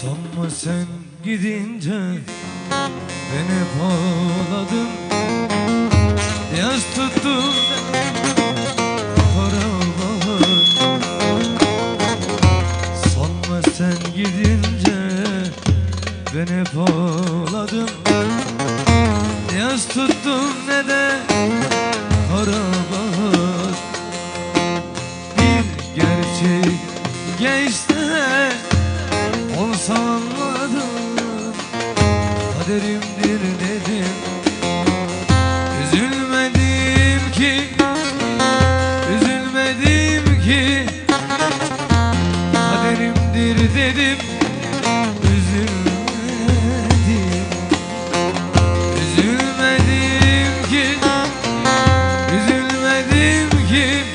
Sanma sen gidince ben hep ağladım Yaz tuttum para bahar Sanma sen gidince ben hep ağladım Yaz tuttum ne de kara Bir gerçek geçti kaderimdir dedim. Üzülmedim ki Üzülmedim ki. Kaderimdir dedim. Üzülmedim. Üzülmedim ki Üzülmedim ki.